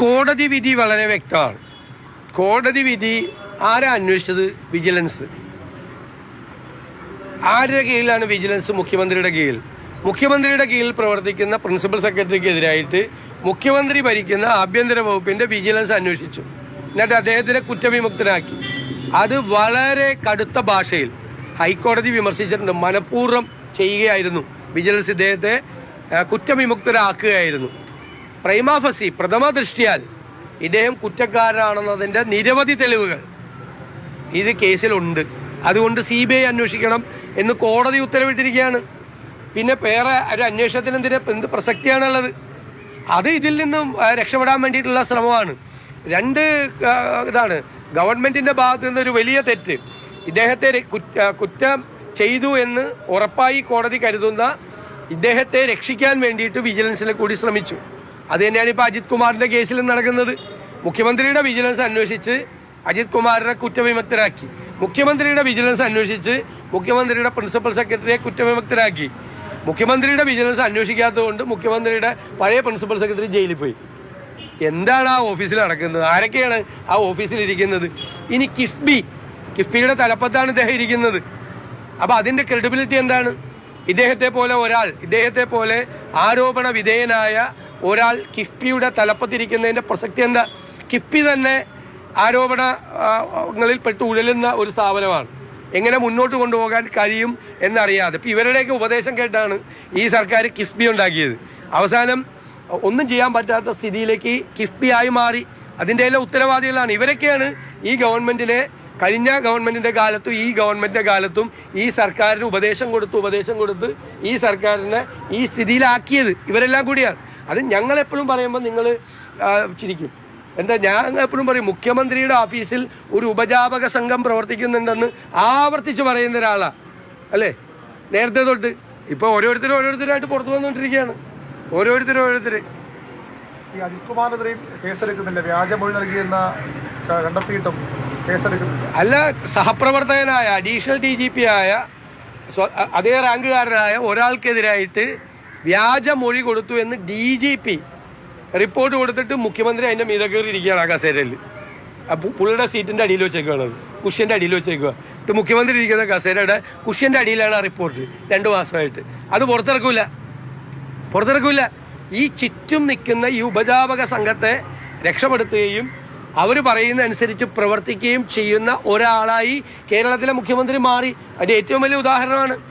കോടതി വിധി വളരെ വ്യക്തമാണ്. കോടതി വിധി ആരാ അന്വേഷിച്ചത്? വിജിലൻസ്. ആരുടെ കീഴിലാണ് വിജിലൻസ് മുഖ്യമന്ത്രിയുടെ കീഴിൽ? മുഖ്യമന്ത്രിയുടെ കീഴിൽ പ്രവർത്തിക്കുന്ന പ്രിൻസിപ്പൽ സെക്രട്ടറിക്കെതിരായിട്ട് മുഖ്യമന്ത്രി ഭരിക്കുന്ന ആഭ്യന്തര വകുപ്പിന്റെ വിജിലൻസ് അന്വേഷിച്ചു. എന്നിട്ട് അദ്ദേഹത്തിനെ കുറ്റവിമുക്തനാക്കി. അത് വളരെ കടുത്ത ഭാഷയിൽ ഹൈക്കോടതി വിമർശിച്ചിട്ടുണ്ട്. മനഃപൂർവം ചെയ്യുകയായിരുന്നു. വിജിലൻസ് ഇദ്ദേഹത്തെ കുറ്റവിമുക്തരാക്കുകയായിരുന്നു. പ്രൈമാഫസി പ്രഥമ ദൃഷ്ടിയാൽ ഇദ്ദേഹം കുറ്റക്കാരനാണെന്നതിന്റെ നിരവധി തെളിവുകൾ ഇത് കേസിലുണ്ട്. അതുകൊണ്ട് സി ബി ഐ അന്വേഷിക്കണം എന്ന് കോടതി ഉത്തരവിട്ടിരിക്കുകയാണ്. പിന്നെ വേറെ ഒരു അന്വേഷണത്തിന് എന്ത് പ്രസക്തിയാണുള്ളത്? അത് ഇതിൽ നിന്നും രക്ഷപ്പെടാൻ വേണ്ടിയിട്ടുള്ള ശ്രമമാണ്. രണ്ട് ഇതാണ്. ഗവൺമെന്റിന്റെ ഭാഗത്തു നിന്നൊരു വലിയ തെറ്റ്. ഇദ്ദേഹത്തെ കുറ്റം ചെയ്തു എന്ന് ഉറപ്പായി കോടതി കരുതുന്ന ഇദ്ദേഹത്തെ രക്ഷിക്കാൻ വേണ്ടിയിട്ട് വിജിലൻസിനെ കൂടി ശ്രമിച്ചു. അത് തന്നെയാണ് ഇപ്പോൾ അജിത് കുമാറിന്റെ കേസിൽ നടക്കുന്നത്. മുഖ്യമന്ത്രിയുടെ വിജിലൻസ് അന്വേഷിച്ച് അജിത് കുമാറിനെ കുറ്റവിമുക്തരാക്കി. മുഖ്യമന്ത്രിയുടെ വിജിലൻസ് അന്വേഷിച്ച് മുഖ്യമന്ത്രിയുടെ പ്രിൻസിപ്പൽ സെക്രട്ടറിയെ കുറ്റവിമുക്തരാക്കി. മുഖ്യമന്ത്രിയുടെ വിജിലൻസ് അന്വേഷിക്കാത്തതുകൊണ്ട് മുഖ്യമന്ത്രിയുടെ പഴയ പ്രിൻസിപ്പൽ സെക്രട്ടറി ജയിലിൽ പോയി. എന്താണ് ആ ഓഫീസിൽ നടക്കുന്നത്? ആരൊക്കെയാണ് ആ ഓഫീസിൽ ഇരിക്കുന്നത്? ഇനി കിഫ്ബി കിഫ്ബിയുടെ തലപ്പത്താണ് ഇദ്ദേഹം ഇരിക്കുന്നത്. അപ്പോൾ അതിന്റെ ക്രെഡിബിലിറ്റി എന്താണ്? ഇദ്ദേഹത്തെ പോലെ ഒരാൾ ഇദ്ദേഹത്തെ പോലെ ആരോപണ വിധേയനായ ഒരാൾ കിഫ്ബിയുടെ തലപ്പത്തിരിക്കുന്നതിന്റെ പ്രസക്തി എന്താ? കിഫ്ബി തന്നെ ആരോപണങ്ങളിൽ പെട്ട് ഉഴലുന്ന ഒരു സ്ഥാപനമാണ്. എങ്ങനെ മുന്നോട്ട് കൊണ്ടുപോകാൻ കഴിയും എന്നറിയാതെ. ഇപ്പം ഇവരുടെയൊക്കെ ഉപദേശം കേട്ടാണ് ഈ സർക്കാർ കിഫ്ബി ഉണ്ടാക്കിയത്. അവസാനം ഒന്നും ചെയ്യാൻ പറ്റാത്ത സ്ഥിതിയിലേക്ക് കിഫ്ബി ആയി മാറി. അതിന്റെ എല്ലാം ഉത്തരവാദികളാണ്. ഇവരൊക്കെയാണ് ഈ ഗവൺമെന്റിനെ കഴിഞ്ഞ ഗവൺമെന്റിന്റെ കാലത്തും ഈ ഗവൺമെന്റിന്റെ കാലത്തും ഈ സർക്കാരിന് ഉപദേശം കൊടുത്ത് ഉപദേശം കൊടുത്ത് ഈ സർക്കാരിനെ ഈ സ്ഥിതിയിലാക്കിയത് ഇവരെല്ലാം കൂടിയാണ്. അത് ഞങ്ങൾ എപ്പോഴും പറയുമ്പോൾ നിങ്ങൾ ചിരിക്കും. എന്താ ഞാൻ എപ്പോഴും പറയും മുഖ്യമന്ത്രിയുടെ ഓഫീസിൽ ഒരു ഉപജാപക സംഘം പ്രവർത്തിക്കുന്നുണ്ടെന്ന് ആവർത്തിച്ച് പറയുന്ന ഒരാളാണ് അല്ലേ? നേരത്തെ തൊട്ട്. ഇപ്പോൾ ഓരോരുത്തരും ഓരോരുത്തരായിട്ട് പുറത്തു വന്നുകൊണ്ടിരിക്കുകയാണ്. ഓരോരുത്തരും ഓരോരുത്തർ ഈ അജിത് കുമാറിനെതിരെയും കേസെടുക്കുന്നില്ല വ്യാജമൊഴി നൽകിയെന്ന കണ്ടെത്തിയിട്ടും അല്ല സഹപ്രവർത്തകനായ അഡീഷണൽ ഡി ജി പി ആയ അതേ റാങ്കുകാരനായ ഒരാൾക്കെതിരായിട്ട് വ്യാജ മൊഴി കൊടുത്തു എന്ന് ഡി ജി പി റിപ്പോർട്ട് കൊടുത്തിട്ട് മുഖ്യമന്ത്രി അതിന്റെ മീത കയറിയിരിക്കുകയാണ് ആ കസേരയിൽ പുള്ളിയുടെ സീറ്റിന്റെ അടിയിൽ വെച്ചേക്കുകയാണ് അത്. കുഷ്യന്റെ അടിയിൽ വെച്ചേക്കുക ഇത് മുഖ്യമന്ത്രി ഇരിക്കുന്ന കസേരയുടെ കുഷ്യന്റെ അടിയിലാണ് ആ റിപ്പോർട്ട് രണ്ടു മാസമായിട്ട്. അത് പുറത്തിറക്കൂല. പുറത്തിറക്കില്ല ഈ ചുറ്റും നിൽക്കുന്ന ഈ ഉപജാപക സംഘത്തെ രക്ഷപ്പെടുത്തുകയും അവർ പറയുന്ന അനുസരിച്ച് പ്രവർത്തിക്കുകയും ചെയ്യുന്ന ഒരാളായി കേരളത്തിലെ മുഖ്യമന്ത്രി മാറി. അതിന്റെ ഏറ്റവും വലിയ ഉദാഹരണമാണ്